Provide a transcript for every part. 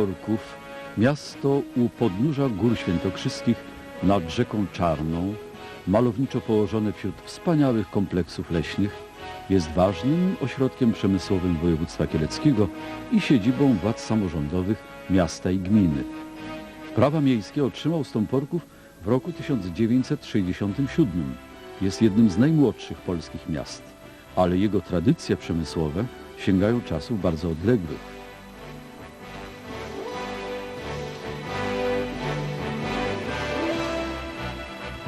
Stąporków, miasto u podnóża Gór Świętokrzyskich nad rzeką Czarną, malowniczo położone wśród wspaniałych kompleksów leśnych, jest ważnym ośrodkiem przemysłowym województwa kieleckiego i siedzibą władz samorządowych miasta i gminy. Prawa miejskie otrzymał Stąporków w roku 1967. Jest jednym z najmłodszych polskich miast, ale jego tradycje przemysłowe sięgają czasów bardzo odległych.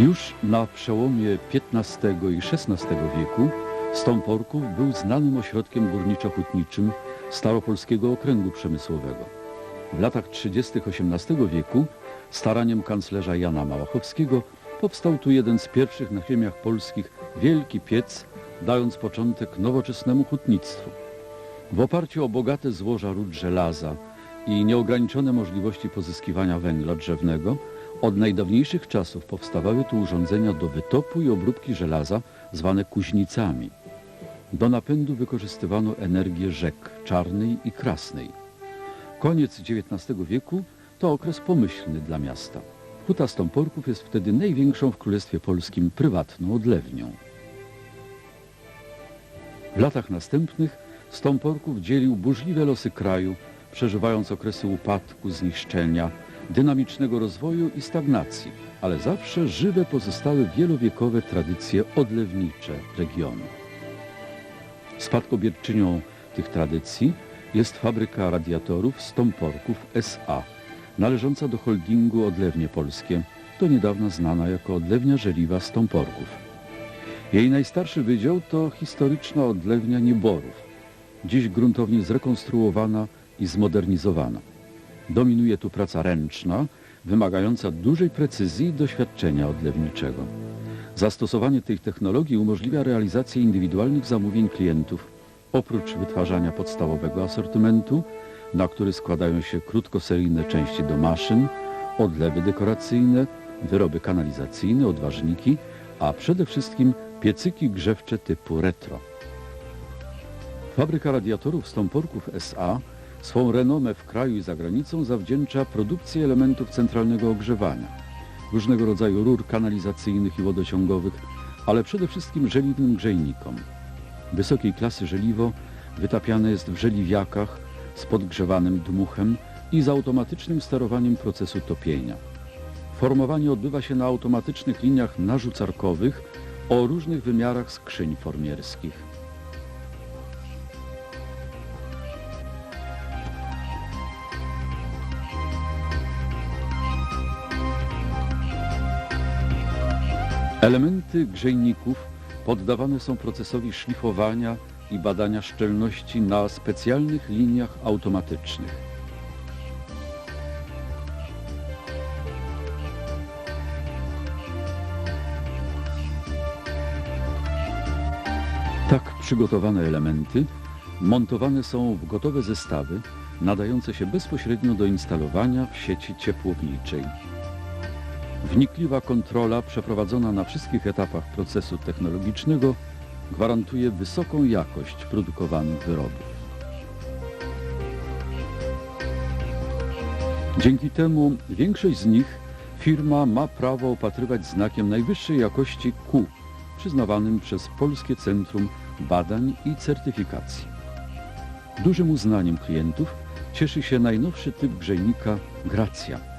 Już na przełomie XV i XVI wieku Stąporków był znanym ośrodkiem górniczo-hutniczym Staropolskiego Okręgu Przemysłowego. W latach 30. XVIII wieku staraniem kanclerza Jana Małachowskiego powstał tu jeden z pierwszych na ziemiach polskich wielki piec, dając początek nowoczesnemu hutnictwu. W oparciu o bogate złoża ród żelaza i nieograniczone możliwości pozyskiwania węgla drzewnego, od najdawniejszych czasów powstawały tu urządzenia do wytopu i obróbki żelaza zwane kuźnicami. Do napędu wykorzystywano energię rzek Czarnej i Krasnej. Koniec XIX wieku to okres pomyślny dla miasta. Huta Stąporków jest wtedy największą w Królestwie Polskim prywatną odlewnią. W latach następnych Stąporków dzielił burzliwe losy kraju, przeżywając okresy upadku, zniszczenia, dynamicznego rozwoju i stagnacji, ale zawsze żywe pozostały wielowiekowe tradycje odlewnicze regionu. Spadkobierczynią tych tradycji jest fabryka radiatorów Stąporków S.A., należąca do holdingu Odlewnie Polskie, do niedawna znana jako Odlewnia Żeliwa Stąporków. Jej najstarszy wydział to historyczna odlewnia Nieborów, dziś gruntownie zrekonstruowana i zmodernizowana. Dominuje tu praca ręczna, wymagająca dużej precyzji i doświadczenia odlewniczego. Zastosowanie tej technologii umożliwia realizację indywidualnych zamówień klientów, oprócz wytwarzania podstawowego asortymentu, na który składają się krótkoseryjne części do maszyn, odlewy dekoracyjne, wyroby kanalizacyjne, odważniki, a przede wszystkim piecyki grzewcze typu retro. Fabryka radiatorów Stąporków S.A. swą renomę w kraju i za granicą zawdzięcza produkcji elementów centralnego ogrzewania, różnego rodzaju rur kanalizacyjnych i wodociągowych, ale przede wszystkim żeliwnym grzejnikom. Wysokiej klasy żeliwo wytapiane jest w żeliwiakach z podgrzewanym dmuchem i z automatycznym sterowaniem procesu topienia. Formowanie odbywa się na automatycznych liniach narzucarkowych o różnych wymiarach skrzyń formierskich. Elementy grzejników poddawane są procesowi szlifowania i badania szczelności na specjalnych liniach automatycznych. Tak przygotowane elementy montowane są w gotowe zestawy nadające się bezpośrednio do instalowania w sieci ciepłowniczej. Wnikliwa kontrola przeprowadzona na wszystkich etapach procesu technologicznego gwarantuje wysoką jakość produkowanych wyrobów. Dzięki temu większość z nich firma ma prawo opatrywać znakiem najwyższej jakości Q, przyznawanym przez Polskie Centrum Badań i Certyfikacji. Dużym uznaniem klientów cieszy się najnowszy typ grzejnika Gracja.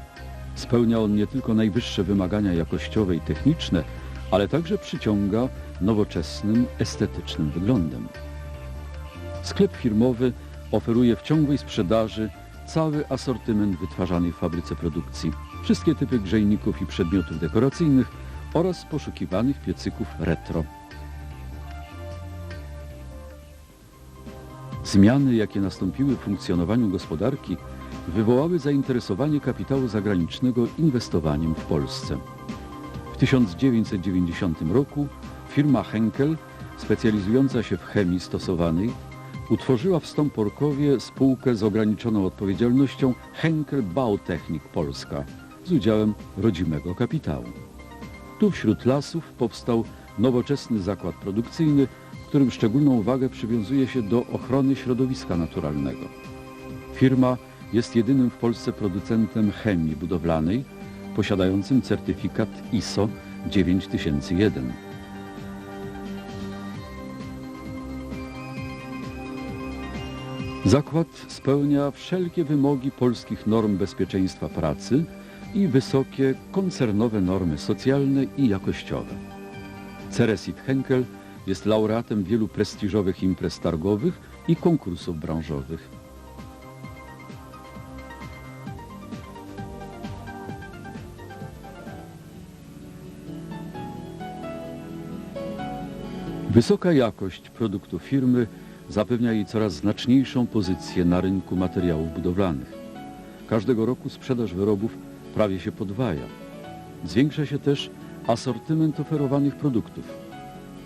Spełnia on nie tylko najwyższe wymagania jakościowe i techniczne, ale także przyciąga nowoczesnym, estetycznym wyglądem. Sklep firmowy oferuje w ciągłej sprzedaży cały asortyment wytwarzanej w fabryce produkcji, wszystkie typy grzejników i przedmiotów dekoracyjnych oraz poszukiwanych piecyków retro. Zmiany, jakie nastąpiły w funkcjonowaniu gospodarki, wywołały zainteresowanie kapitału zagranicznego inwestowaniem w Polsce. W 1990 roku firma Henkel, specjalizująca się w chemii stosowanej, utworzyła w Stąporkowie spółkę z ograniczoną odpowiedzialnością Henkel Bautechnik Polska z udziałem rodzimego kapitału. Tu wśród lasów powstał nowoczesny zakład produkcyjny, w którym szczególną uwagę przywiązuje się do ochrony środowiska naturalnego. Firma jest jedynym w Polsce producentem chemii budowlanej posiadającym certyfikat ISO 9001. Zakład spełnia wszelkie wymogi polskich norm bezpieczeństwa pracy i wysokie koncernowe normy socjalne i jakościowe. Ceresit Henkel jest laureatem wielu prestiżowych imprez targowych i konkursów branżowych. Wysoka jakość produktów firmy zapewnia jej coraz znaczniejszą pozycję na rynku materiałów budowlanych. Każdego roku sprzedaż wyrobów prawie się podwaja. Zwiększa się też asortyment oferowanych produktów.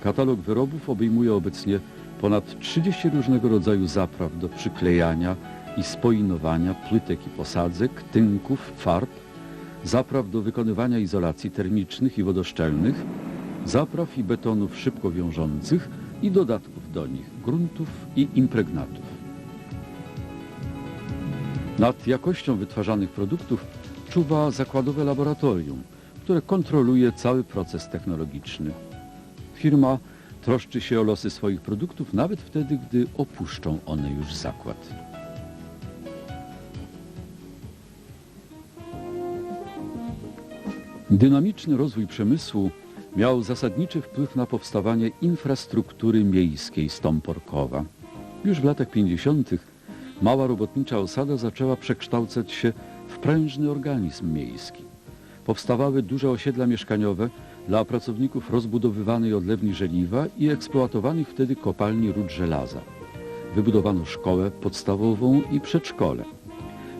Katalog wyrobów obejmuje obecnie ponad 30 różnego rodzaju zapraw do przyklejania i spoinowania płytek i posadzek, tynków, farb, zapraw do wykonywania izolacji termicznych i wodoszczelnych, zapraw i betonów szybko wiążących i dodatków do nich, gruntów i impregnatów. Nad jakością wytwarzanych produktów czuwa zakładowe laboratorium, które kontroluje cały proces technologiczny. Firma troszczy się o losy swoich produktów nawet wtedy, gdy opuszczą one już zakład. Dynamiczny rozwój przemysłu miał zasadniczy wpływ na powstawanie infrastruktury miejskiej Stąporkowa. Już w latach 50. mała robotnicza osada zaczęła przekształcać się w prężny organizm miejski. Powstawały duże osiedla mieszkaniowe dla pracowników rozbudowywanej odlewni żeliwa i eksploatowanych wtedy kopalni ród żelaza. Wybudowano szkołę podstawową i przedszkole.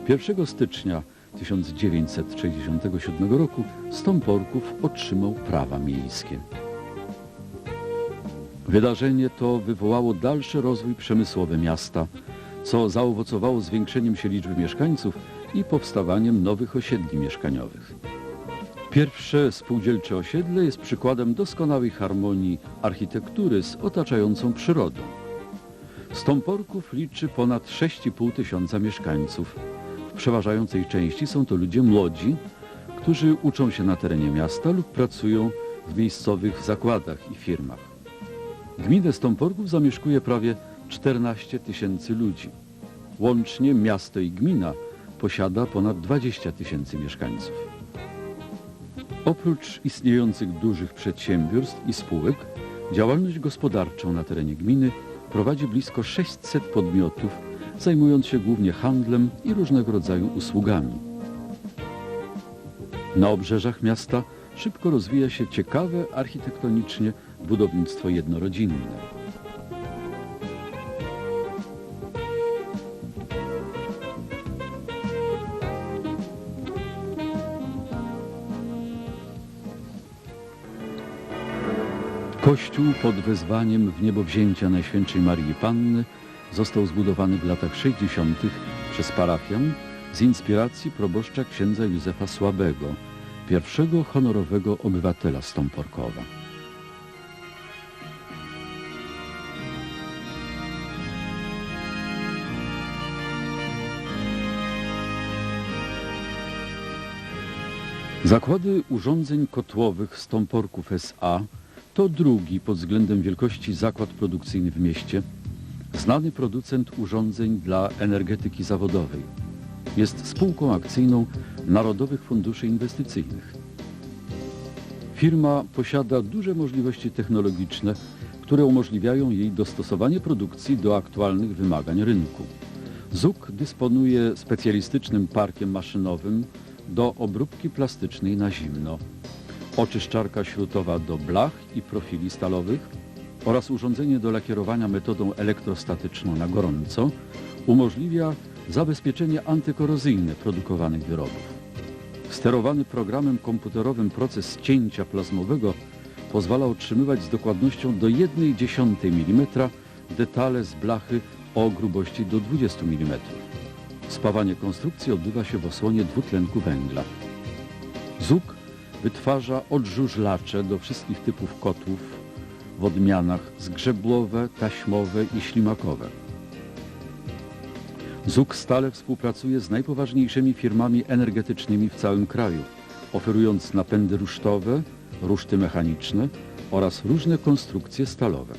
1 stycznia 1967 roku Stąporków otrzymał prawa miejskie. Wydarzenie to wywołało dalszy rozwój przemysłowy miasta, co zaowocowało zwiększeniem się liczby mieszkańców i powstawaniem nowych osiedli mieszkaniowych. Pierwsze spółdzielcze osiedle jest przykładem doskonałej harmonii architektury z otaczającą przyrodą. Stąporków liczy ponad 6,5 tysiąca mieszkańców przeważającej części są to ludzie młodzi, którzy uczą się na terenie miasta lub pracują w miejscowych zakładach i firmach. Gminę Stąporków zamieszkuje prawie 14 tysięcy ludzi. Łącznie miasto i gmina posiada ponad 20 tysięcy mieszkańców. Oprócz istniejących dużych przedsiębiorstw i spółek, działalność gospodarczą na terenie gminy prowadzi blisko 600 podmiotów zajmując się głównie handlem i różnego rodzaju usługami. Na obrzeżach miasta szybko rozwija się ciekawe architektonicznie budownictwo jednorodzinne. Kościół pod wezwaniem w niebowzięcia Najświętszej Marii Panny został zbudowany w latach 60. przez parafian z inspiracji proboszcza księdza Józefa Słabego, pierwszego honorowego obywatela Stąporkowa. Zakłady urządzeń kotłowych Stąporków S.A. to drugi pod względem wielkości zakład produkcyjny w mieście – znany producent urządzeń dla energetyki zawodowej. Jest spółką akcyjną Narodowych Funduszy Inwestycyjnych. Firma posiada duże możliwości technologiczne, które umożliwiają jej dostosowanie produkcji do aktualnych wymagań rynku. ZUK dysponuje specjalistycznym parkiem maszynowym do obróbki plastycznej na zimno, oczyszczarka śrutowa do blach i profili stalowych, oraz urządzenie do lakierowania metodą elektrostatyczną na gorąco umożliwia zabezpieczenie antykorozyjne produkowanych wyrobów. Sterowany programem komputerowym proces cięcia plazmowego pozwala otrzymywać z dokładnością do 1,1 mm detale z blachy o grubości do 20 mm. Spawanie konstrukcji odbywa się w osłonie dwutlenku węgla. ZUK wytwarza odżużlacze do wszystkich typów kotłów, w odmianach zgrzeblowe, taśmowe i ślimakowe. ZUK stale współpracuje z najpoważniejszymi firmami energetycznymi w całym kraju, oferując napędy rusztowe, ruszty mechaniczne oraz różne konstrukcje stalowe.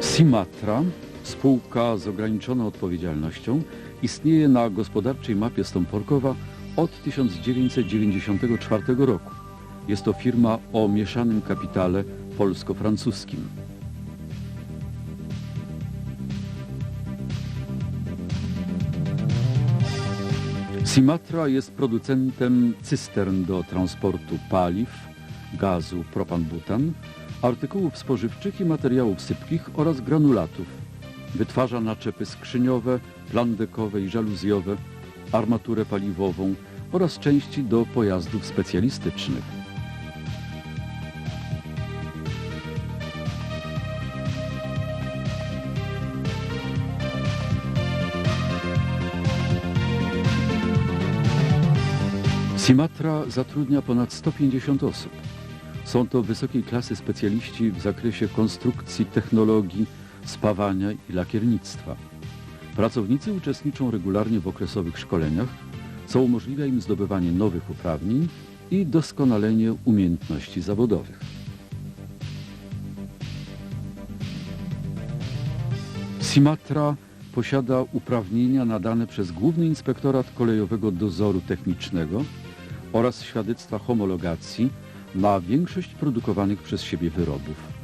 Simatra, spółka z ograniczoną odpowiedzialnością, istnieje na gospodarczej mapie Stąporkowa od 1994 roku. Jest to firma o mieszanym kapitale polsko-francuskim. Simatra jest producentem cystern do transportu paliw, gazu, propan-butan, artykułów spożywczych i materiałów sypkich oraz granulatów. Wytwarza naczepy skrzyniowe, plandekowe i żaluzjowe, armaturę paliwową oraz części do pojazdów specjalistycznych. Simatra zatrudnia ponad 150 osób. Są to wysokiej klasy specjaliści w zakresie konstrukcji, technologii, spawania i lakiernictwa. Pracownicy uczestniczą regularnie w okresowych szkoleniach, co umożliwia im zdobywanie nowych uprawnień i doskonalenie umiejętności zawodowych. Simatra posiada uprawnienia nadane przez Główny Inspektorat Kolejowego Dozoru Technicznego oraz świadectwa homologacji na większość produkowanych przez siebie wyrobów.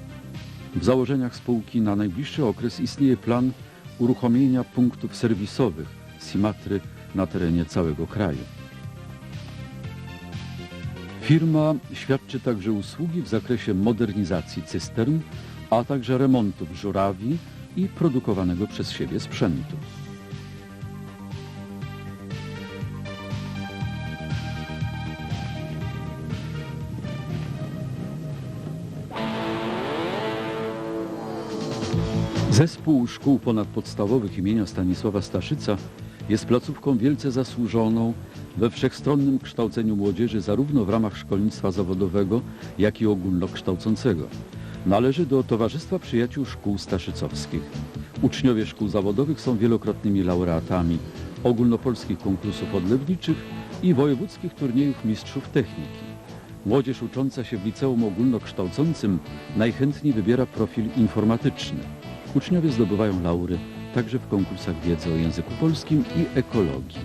W założeniach spółki na najbliższy okres istnieje plan uruchomienia punktów serwisowych Simatry na terenie całego kraju. Firma świadczy także usługi w zakresie modernizacji cystern, a także remontów żurawi i produkowanego przez siebie sprzętu. Zespół Szkół Ponadpodstawowych imienia Stanisława Staszyca jest placówką wielce zasłużoną we wszechstronnym kształceniu młodzieży zarówno w ramach szkolnictwa zawodowego, jak i ogólnokształcącego. Należy do Towarzystwa Przyjaciół Szkół Staszycowskich. Uczniowie szkół zawodowych są wielokrotnymi laureatami ogólnopolskich konkursów odlewniczych i wojewódzkich turniejów mistrzów techniki. Młodzież ucząca się w liceum ogólnokształcącym najchętniej wybiera profil informatyczny. Uczniowie zdobywają laury także w konkursach wiedzy o języku polskim i ekologii.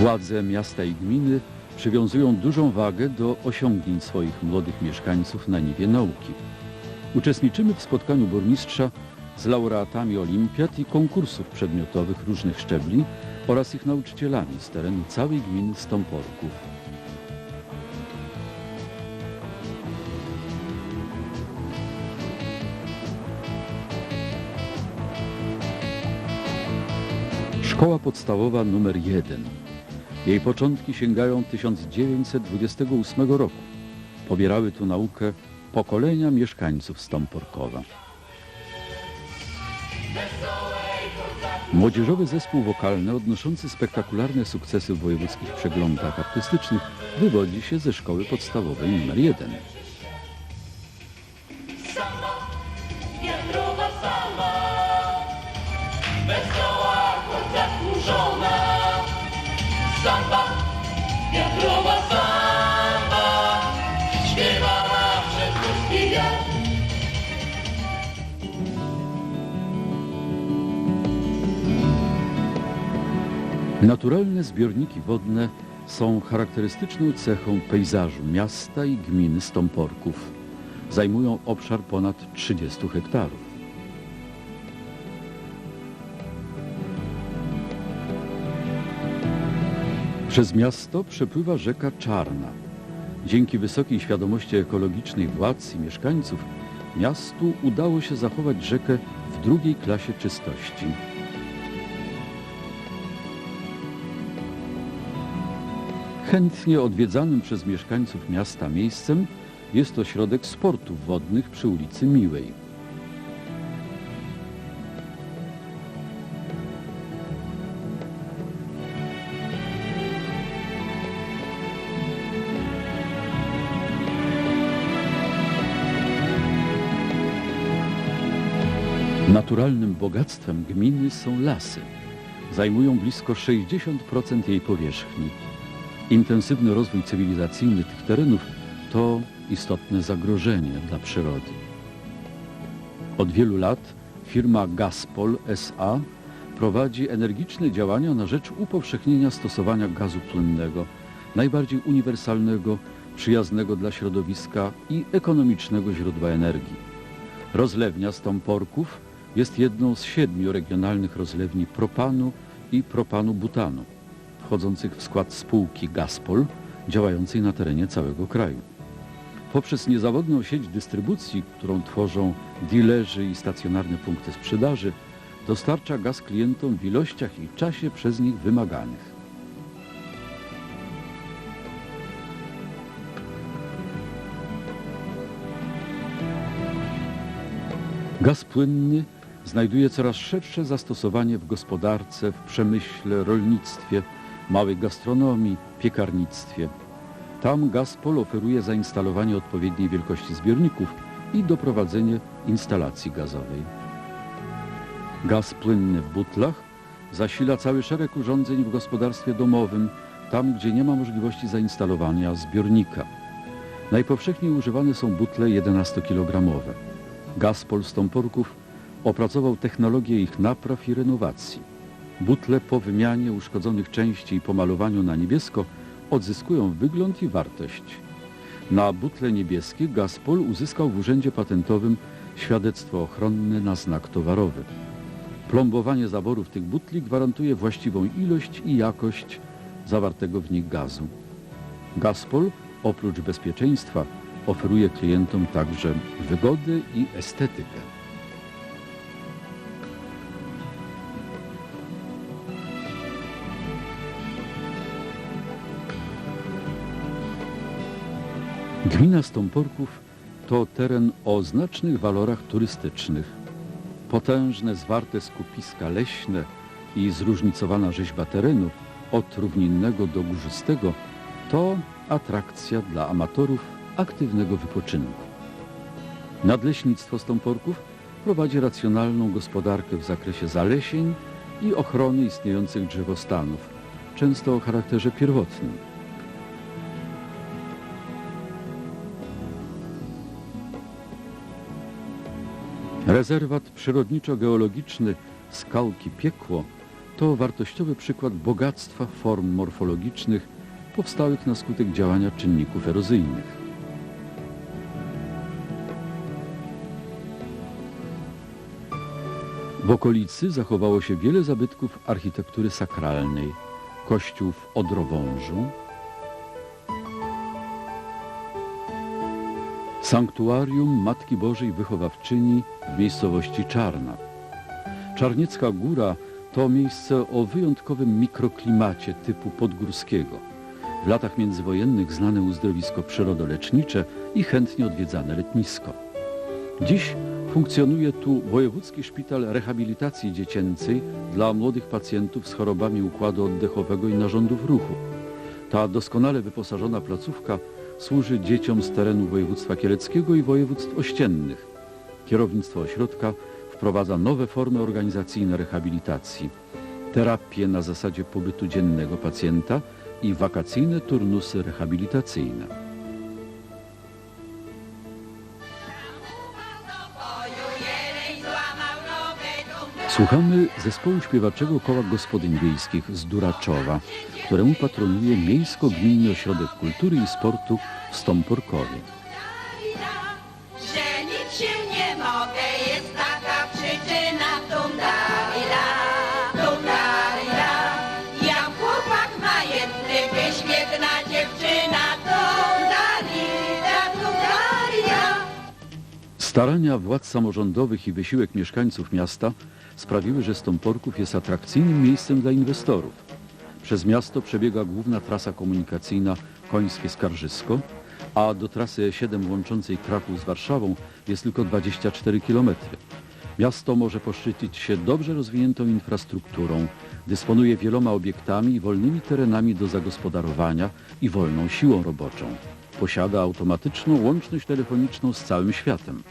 Władze miasta i gminy przywiązują dużą wagę do osiągnięć swoich młodych mieszkańców na niwie nauki. Uczestniczymy w spotkaniu burmistrza z laureatami olimpiad i konkursów przedmiotowych różnych szczebli oraz ich nauczycielami z terenu całej gminy Stąporków. Szkoła podstawowa numer 1. Jej początki sięgają 1928 roku. Pobierały tu naukę pokolenia mieszkańców Stąporkowa. Młodzieżowy zespół wokalny odnoszący spektakularne sukcesy w wojewódzkich przeglądach artystycznych wywodzi się ze szkoły podstawowej numer 1. Naturalne zbiorniki wodne są charakterystyczną cechą pejzażu miasta i gminy Stąporków. Zajmują obszar ponad 30 hektarów. Przez miasto przepływa rzeka Czarna. Dzięki wysokiej świadomości ekologicznej władz i mieszkańców miastu udało się zachować rzekę w drugiej klasie czystości. Chętnie odwiedzanym przez mieszkańców miasta miejscem jest ośrodek sportów wodnych przy ulicy Miłej. Naturalnym bogactwem gminy są lasy. Zajmują blisko 60% jej powierzchni. Intensywny rozwój cywilizacyjny tych terenów to istotne zagrożenie dla przyrody. Od wielu lat firma Gaspol SA prowadzi energiczne działania na rzecz upowszechnienia stosowania gazu płynnego, najbardziej uniwersalnego, przyjaznego dla środowiska i ekonomicznego źródła energii. Rozlewnia Stąporków jest jedną z siedmiu regionalnych rozlewni propanu i propanu-butanu, wchodzących w skład spółki Gaspol, działającej na terenie całego kraju. Poprzez niezawodną sieć dystrybucji, którą tworzą dilerzy i stacjonarne punkty sprzedaży, dostarcza gaz klientom w ilościach i czasie przez nich wymaganych. Gaz płynny znajduje coraz szersze zastosowanie w gospodarce, w przemyśle, rolnictwie, małej gastronomii, piekarnictwie. Tam Gazpol oferuje zainstalowanie odpowiedniej wielkości zbiorników i doprowadzenie instalacji gazowej. Gaz płynny w butlach zasila cały szereg urządzeń w gospodarstwie domowym, tam gdzie nie ma możliwości zainstalowania zbiornika. Najpowszechniej używane są butle 11-kilogramowe. Gazpol Stąporków opracował technologię ich napraw i renowacji. Butle po wymianie uszkodzonych części i pomalowaniu na niebiesko odzyskują wygląd i wartość. Na butle niebieskie Gazpol uzyskał w Urzędzie Patentowym świadectwo ochronne na znak towarowy. Plombowanie zaworów tych butli gwarantuje właściwą ilość i jakość zawartego w nich gazu. Gazpol oprócz bezpieczeństwa oferuje klientom także wygodę i estetykę. Gmina Stąporków to teren o znacznych walorach turystycznych. Potężne, zwarte skupiska leśne i zróżnicowana rzeźba terenu od równinnego do górzystego to atrakcja dla amatorów aktywnego wypoczynku. Nadleśnictwo Stąporków prowadzi racjonalną gospodarkę w zakresie zalesień i ochrony istniejących drzewostanów, często o charakterze pierwotnym. Rezerwat przyrodniczo-geologiczny Skałki Piekło to wartościowy przykład bogactwa form morfologicznych powstałych na skutek działania czynników erozyjnych. W okolicy zachowało się wiele zabytków architektury sakralnej, kościół w Odrowążu, sanktuarium Matki Bożej Wychowawczyni w miejscowości Czarna. Czarniecka Góra to miejsce o wyjątkowym mikroklimacie typu podgórskiego. W latach międzywojennych znane uzdrowisko przyrodolecznicze i chętnie odwiedzane letnisko. Dziś funkcjonuje tu Wojewódzki Szpital Rehabilitacji Dziecięcej dla młodych pacjentów z chorobami układu oddechowego i narządów ruchu. Ta doskonale wyposażona placówka służy dzieciom z terenu województwa kieleckiego i województw ościennych. Kierownictwo ośrodka wprowadza nowe formy organizacyjne rehabilitacji, terapię na zasadzie pobytu dziennego pacjenta i wakacyjne turnusy rehabilitacyjne. Słuchamy zespołu śpiewaczego koła gospodyń wiejskich z Duraczowa, któremu patronuje Miejsko-Gminny Ośrodek Kultury i Sportu w Stąporkowie. Żenić się nie mogę, jest taka przyczyna Tundarila, tundarila Ja chłopak majętny, wyświetna dziewczyna Tundarila, tundarila Starania władz samorządowych i wysiłek mieszkańców miasta sprawiły, że Stąporków jest atrakcyjnym miejscem dla inwestorów. Przez miasto przebiega główna trasa komunikacyjna Końskie Skarżysko, a do trasy E7 łączącej Kraków z Warszawą jest tylko 24 km. Miasto może poszczycić się dobrze rozwiniętą infrastrukturą, dysponuje wieloma obiektami i wolnymi terenami do zagospodarowania i wolną siłą roboczą. Posiada automatyczną łączność telefoniczną z całym światem.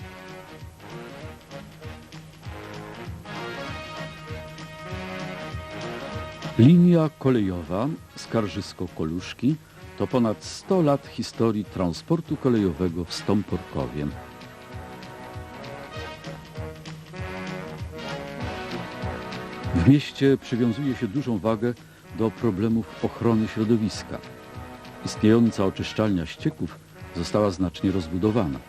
Linia kolejowa Skarżysko-Koluszki to ponad 100 lat historii transportu kolejowego w Stąporkowie. W mieście przywiązuje się dużą wagę do problemów ochrony środowiska. Istniejąca oczyszczalnia ścieków została znacznie rozbudowana.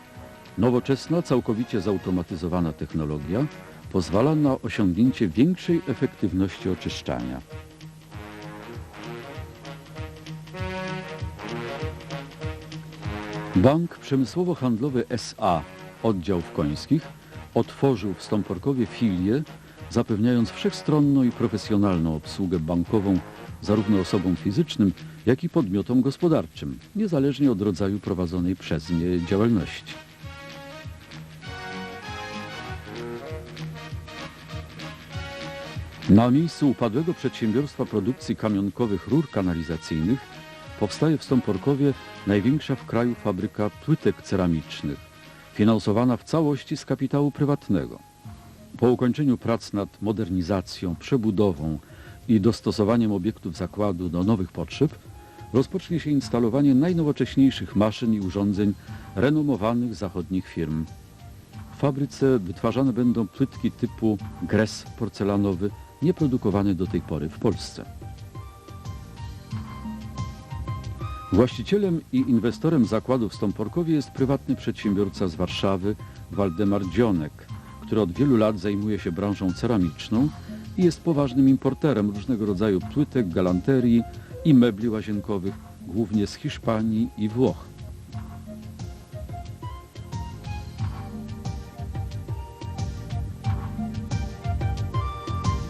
Nowoczesna, całkowicie zautomatyzowana technologia pozwala na osiągnięcie większej efektywności oczyszczania. Bank Przemysłowo-Handlowy SA, oddział w Końskich, otworzył w Stąporkowie filię, zapewniając wszechstronną i profesjonalną obsługę bankową zarówno osobom fizycznym, jak i podmiotom gospodarczym, niezależnie od rodzaju prowadzonej przez nie działalności. Na miejscu upadłego przedsiębiorstwa produkcji kamionkowych rur kanalizacyjnych powstaje w Stąporkowie największa w kraju fabryka płytek ceramicznych, finansowana w całości z kapitału prywatnego. Po ukończeniu prac nad modernizacją, przebudową i dostosowaniem obiektów zakładu do nowych potrzeb, rozpocznie się instalowanie najnowocześniejszych maszyn i urządzeń renomowanych zachodnich firm. W fabryce wytwarzane będą płytki typu gres porcelanowy, nieprodukowane do tej pory w Polsce. Właścicielem i inwestorem zakładu w Stąporkowie jest prywatny przedsiębiorca z Warszawy, Waldemar Dzionek, który od wielu lat zajmuje się branżą ceramiczną i jest poważnym importerem różnego rodzaju płytek, galanterii i mebli łazienkowych, głównie z Hiszpanii i Włoch.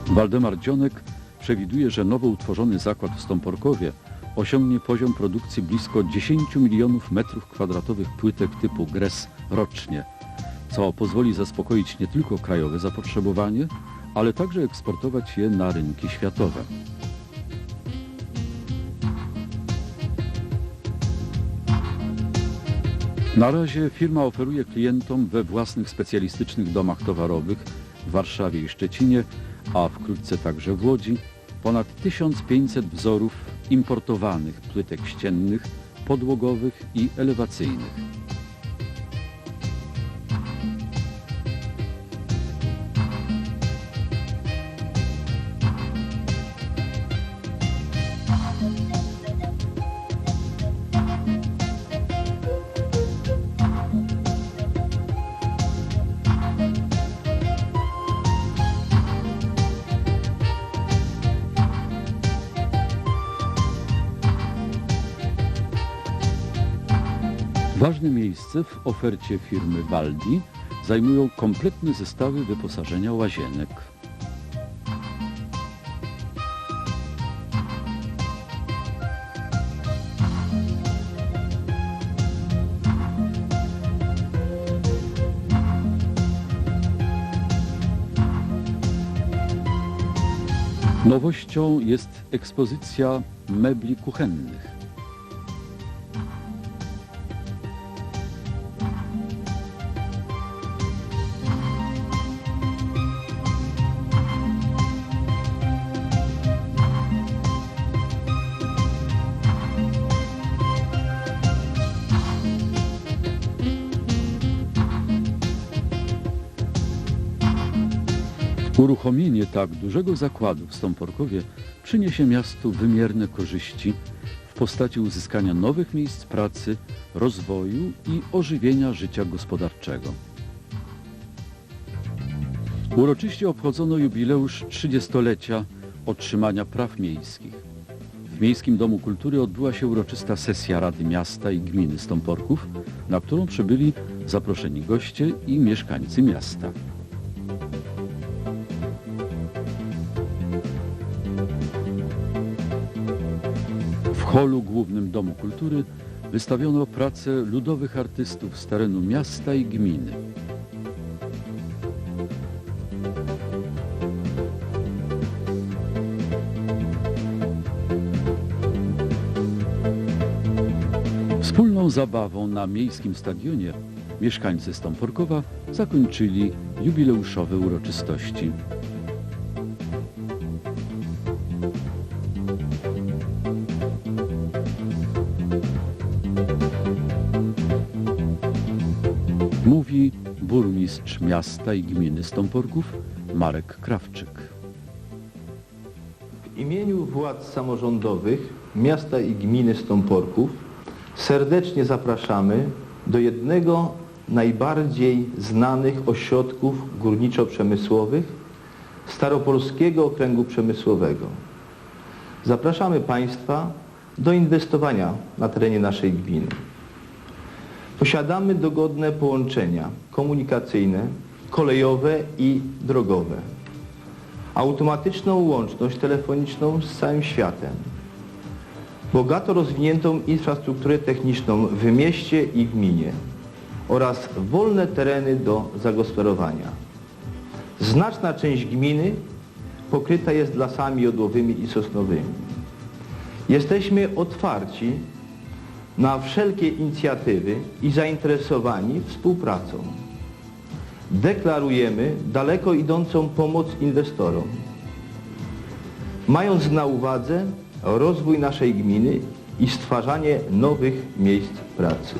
Waldemar Dzionek przewiduje, że nowo utworzony zakład w Stąporkowie osiągnie poziom produkcji blisko 10 milionów metrów kwadratowych płytek typu GRES rocznie, co pozwoli zaspokoić nie tylko krajowe zapotrzebowanie, ale także eksportować je na rynki światowe. Na razie firma oferuje klientom we własnych specjalistycznych domach towarowych w Warszawie i Szczecinie, a wkrótce także w Łodzi, ponad 1500 wzorów importowanych płytek ściennych, podłogowych i elewacyjnych. Ważne miejsce w ofercie firmy Waldi zajmują kompletne zestawy wyposażenia łazienek. Nowością jest ekspozycja mebli kuchennych. Uruchomienie tak dużego zakładu w Stąporkowie przyniesie miastu wymierne korzyści w postaci uzyskania nowych miejsc pracy, rozwoju i ożywienia życia gospodarczego. Uroczyście obchodzono jubileusz 30-lecia otrzymania praw miejskich. W Miejskim Domu Kultury odbyła się uroczysta sesja Rady Miasta i Gminy Stąporków, na którą przybyli zaproszeni goście i mieszkańcy miasta. Holu głównym Domu Kultury wystawiono prace ludowych artystów z terenu miasta i gminy. Wspólną zabawą na miejskim stadionie mieszkańcy Stąporkowa zakończyli jubileuszowe uroczystości. Miasta i gminy Stąporków Marek Krawczyk. W imieniu władz samorządowych miasta i gminy Stąporków serdecznie zapraszamy do jednego najbardziej znanych ośrodków górniczo-przemysłowych Staropolskiego Okręgu Przemysłowego. Zapraszamy Państwa do inwestowania na terenie naszej gminy. Posiadamy dogodne połączenia komunikacyjne, kolejowe i drogowe automatyczną łączność telefoniczną z całym światem, bogato rozwiniętą infrastrukturę techniczną w mieście i gminie oraz wolne tereny do zagospodarowania. Znaczna część gminy pokryta jest lasami jodłowymi i sosnowymi. Jesteśmy otwarci na wszelkie inicjatywy i zainteresowani współpracą deklarujemy daleko idącą pomoc inwestorom. Mając na uwadze rozwój naszej gminy i stwarzanie nowych miejsc pracy.